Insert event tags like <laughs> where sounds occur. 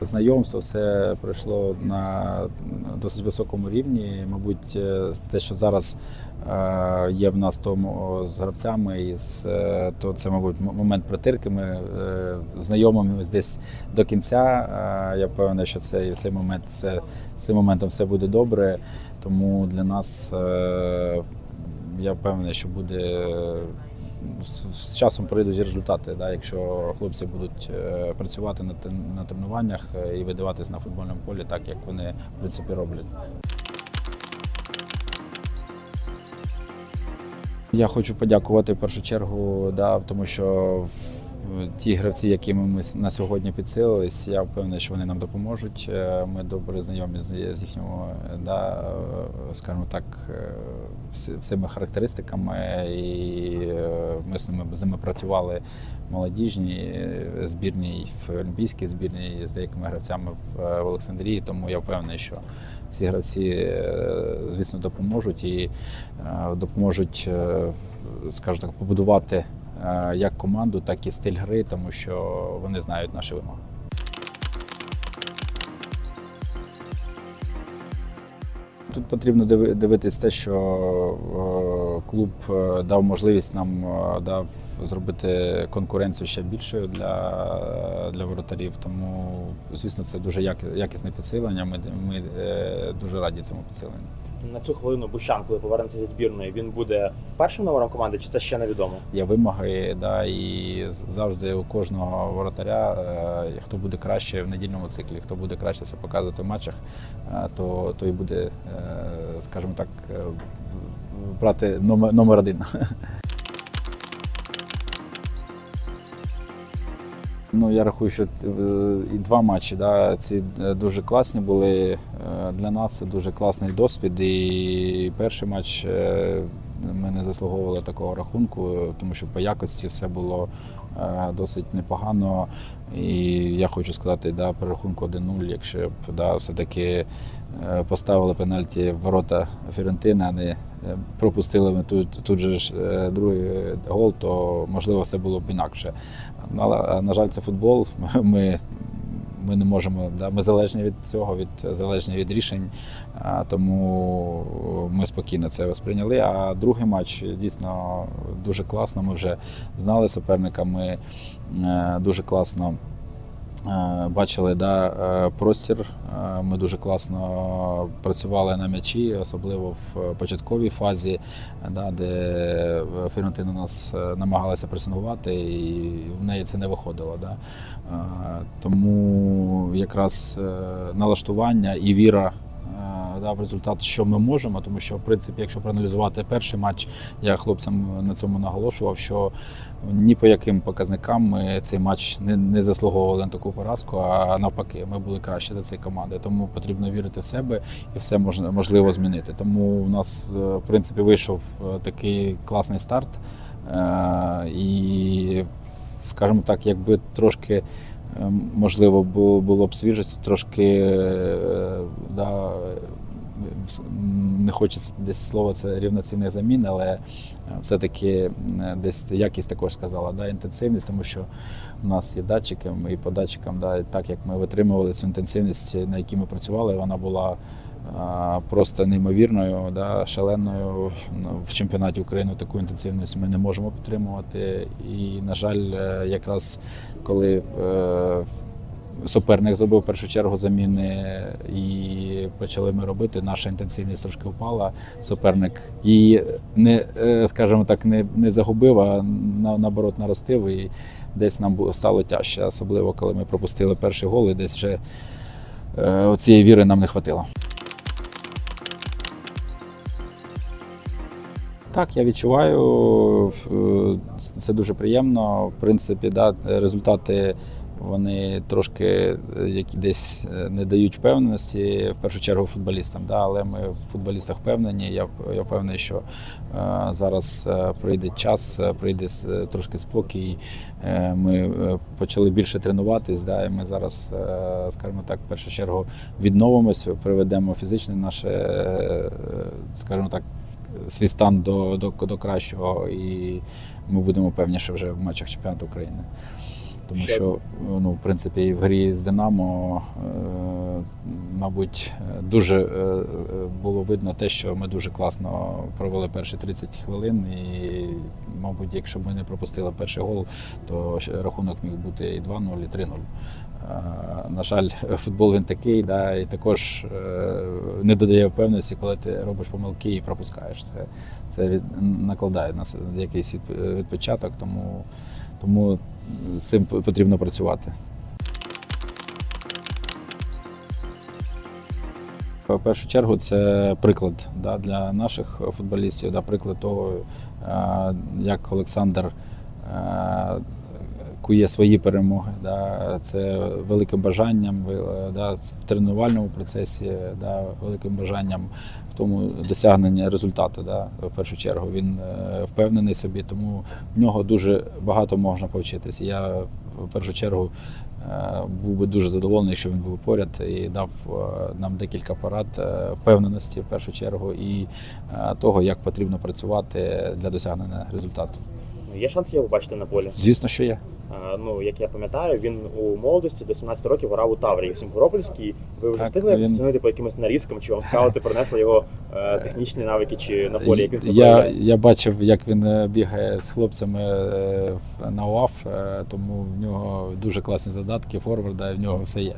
Знайомство все пройшло на досить високому рівні. Мабуть, е, те, що зараз е, є в нас тому з гравцями, і з, е, то це, мабуть, момент притирки. Ми знайомимось десь до кінця. Я впевнений, що цей, цей момент це, цим моментом все буде добре. Тому для нас я впевнений, що буде з, часом прийдуть результати, да, якщо хлопці будуть е, працювати на, на тренуваннях е, і видаватись на футбольному полі так, як вони в принципі роблять. Я хочу подякувати в першу чергу, да, тому що ті гравці, якими ми на сьогодні підсилились, я впевнений, що вони нам допоможуть. Е, Ми добре знайомі з, їхніми, да, е, скажімо так, е, всіми характеристиками, і ми з ними, з ними працювали в молодіжній е, в олімпійській збірній з деякими гравцями в Олександрії. Тому я впевнений, що ці гравці, звісно, допоможуть і допоможуть, скажімо так, побудувати як команду, так і стиль гри, тому що вони знають наші вимоги. Тут потрібно дивитися, те, що е, клуб е, дав можливість нам е, дав зробити конкуренцію ще більшою для, для воротарів. Тому, звісно, це дуже якісне підсилення. Ми, ми е, дуже раді цьому підсиленню. На цю хвилину Бущан, коли повернеться зі збірної, він буде першим номером команди, чи це ще невідомо? Є вимоги, да, і завжди у кожного воротаря, хто буде краще в недільному циклі, хто буде краще це показувати в матчах, то, то і буде, скажімо так, брати номер, номер один. Ну, я рахую, що е, і два матчі да, ці е, дуже класні були. Е, Для нас це дуже класний досвід. І перший матч ми не заслуговували такого рахунку, тому що по якості все було досить непогано. І я хочу сказати, да, при рахунку 1-0, якщо б да, все-таки е, поставили пенальті в ворота Фірентина, а не е, пропустили ми тут, тут же ж е, другий гол, то можливо все було б інакше. Ну, Але, на жаль, це футбол. <laughs> Ми, ми не можемо, да, ми залежні від цього, від залежні від рішень, а, тому ми спокійно це сприйняли. А другий матч дійсно дуже класно. Ми вже знали суперника. Ми е, дуже класно. Е, Бачили да, е, простір. Е, Ми дуже класно працювали на м'ячі, особливо в початковій фазі, да, де Фірентина нас намагалася пресингувати, і в неї це не виходило. Да. Тому якраз налаштування і віра е, да, в результат, що ми можемо, тому що, в принципі, якщо проаналізувати перший матч, я хлопцям на цьому наголошував, що ні по яким показникам ми цей матч не, не заслуговували на таку поразку, а навпаки, ми були краще за цієї команди. Тому потрібно вірити в себе і все можна можливо змінити. Тому у нас, е, в принципі, вийшов е, такий класний старт. Е, І, скажімо так, якби трошки можливо було, б свіжості, трошки да, не хочеться десь слова це рівноцінних замін, але е, все-таки е, десь якість також сказала, да, інтенсивність, тому що у нас є датчики, і по датчикам, да, так як ми витримували цю інтенсивність, на якій ми працювали, вона була а, просто неймовірною, да, шаленою. Ну, В чемпіонаті України таку інтенсивність ми не можемо підтримувати. І, на жаль, е, якраз коли е, суперник зробив в першу чергу заміни і почали ми робити, наша інтенсивність трошки впала. Суперник її не, е, скажімо так, не, не загубив, а на, наоборот наростив. І десь нам стало тяжче, особливо коли ми пропустили перший гол, і десь вже е, оцієї віри нам не хватило. Так, я відчуваю, е, це дуже приємно. В принципі, да, результати вони трошки які десь е, не дають впевненості, в першу чергу футболістам. Да, але ми в футболістах впевнені. Я, я впевнений, що е, зараз е, прийде час, е, прийде трошки спокій. Е, Ми почали більше тренуватись. Да, і ми зараз, е, скажімо так, в першу чергу відновимося, приведемо фізичне наше, е, скажімо так, свій стан до, до, до кращого, і ми будемо певніше вже в матчах чемпіонату України. Тому що, ну, в принципі, і в грі з Динамо, е, мабуть, дуже е, е, було видно те, що ми дуже класно провели перші 30 хвилин. І, мабуть, якщо б ми не пропустили перший гол, то рахунок міг бути і 2-0, і 3-0. Е, На жаль, <laughs> футбол він такий, да, і також е, не додає впевненості, коли ти робиш помилки і пропускаєш. Це, це від, накладає на якийсь відпочаток, тому, тому з цим потрібно працювати. В першу чергу це приклад да, для наших футболістів, да, приклад того, е, як Олександр е, кує свої перемоги. Да, це великим бажанням да, в тренувальному процесі, да, великим бажанням в тому досягнення результату. Да, в першу чергу він е, впевнений собі, тому в нього дуже багато можна повчитися. Я в першу чергу е, був би дуже задоволений, якщо він був поряд і дав е, нам декілька порад впевненості в першу чергу і того, як потрібно працювати для досягнення результату. Ну, Є шанс його побачити на полі. Звісно, що є. А, Ну, як я пам'ятаю, він у молодості до 17 років грав у Таврії в Сімферопольській. Ви вже встигли він- оцінити по якимось нарізкам, чи вам скаути принесли його е, технічні навики, чи на полі, як він я, я бачив, як він е, бігає з хлопцями е, на УАФ, е, тому в нього дуже класні задатки, форварда, і в нього все є.